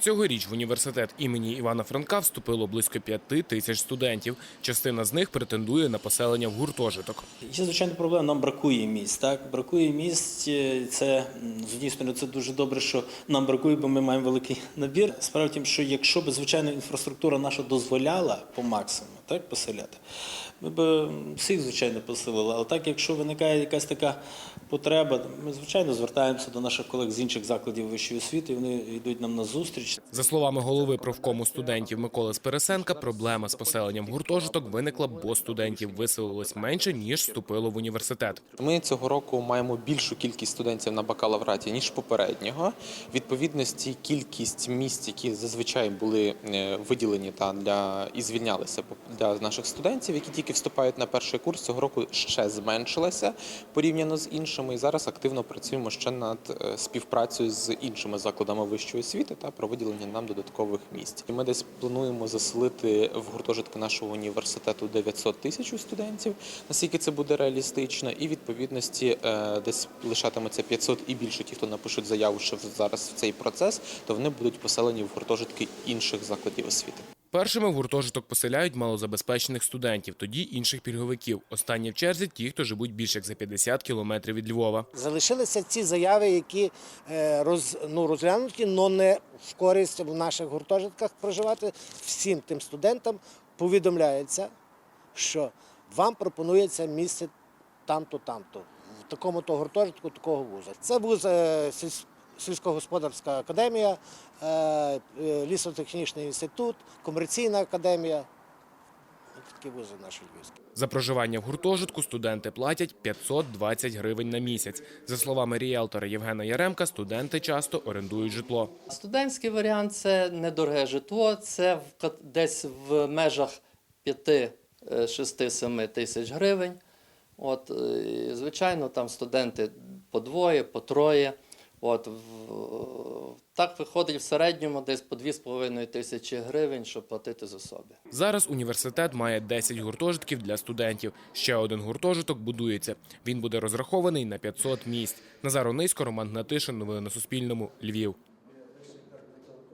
Цьогоріч в університет імені Івана Франка вступило близько п'яти тисяч студентів. Частина з них претендує на поселення в гуртожиток. Є звичайно проблема, нам бракує місць. Так бракує місць. е, Це з однієї сторони, це дуже добре, що нам бракує, бо ми маємо великий набір. Справді, що якщо б звичайно інфраструктура наша дозволяла по максимуму так поселяти, ми б всіх звичайно поселили. Але так, якщо виникає якась така потреба, ми звичайно звертаємося до наших колег з інших закладів вищої освіти. і Вони йдуть нам на зустріч. За словами голови профкому студентів Миколи Спересенка, проблема з поселенням в гуртожиток виникла, бо студентів виселилось менше ніж вступило в університет. Ми цього року маємо більшу кількість студентів на бакалавраті ніж попереднього. Відповідності кількість місць, які зазвичай були е, виділені та для і звільнялися для наших студентів, які тільки вступають на перший курс, цього року ще зменшилася порівняно з іншими. І зараз активно працюємо ще над е, співпрацею з іншими закладами вищої освіти та про виділення нам додаткових місць. І ми десь плануємо заселити в гуртожитки нашого університету 900 тисяч студентів, наскільки це буде реалістично, і відповідності е, десь лишатиметься 500 і більше ті, хто напишуть заяву, що зараз в цей процес, то вони будуть поселені в гуртожитки інших закладів освіти. Першими в гуртожиток поселяють малозабезпечених студентів, тоді інших пільговиків. Останні в черзі ті, хто живуть більше як за 50 кілометрів від Львова. Залишилися ці заяви, які е, роз, ну, розглянуті, але не в користь в наших гуртожитках проживати. Всім тим студентам повідомляється, що вам пропонується місце там-то, там-то, в такому-то гуртожитку, такого вуза. Це вуз е, сільськогосподарська академія, е, е, лісотехнічний інститут, комерційна академія. Такі вузи наші львівські. За проживання в гуртожитку студенти платять 520 гривень на місяць. За словами ріелтора Євгена Яремка, студенти часто орендують житло. Студентський варіант це недороге житло, це десь в межах 5-6-7 тисяч гривень. От, е, і, звичайно, там студенти по двоє, по троє. От, так виходить в середньому десь по 2,5 тисячі гривень, щоб платити за собі. Зараз університет має 10 гуртожитків для студентів. Ще один гуртожиток будується. Він буде розрахований на 500 місць. Назар Онисько, Роман Гнатишин. Новини на Суспільному. Львів.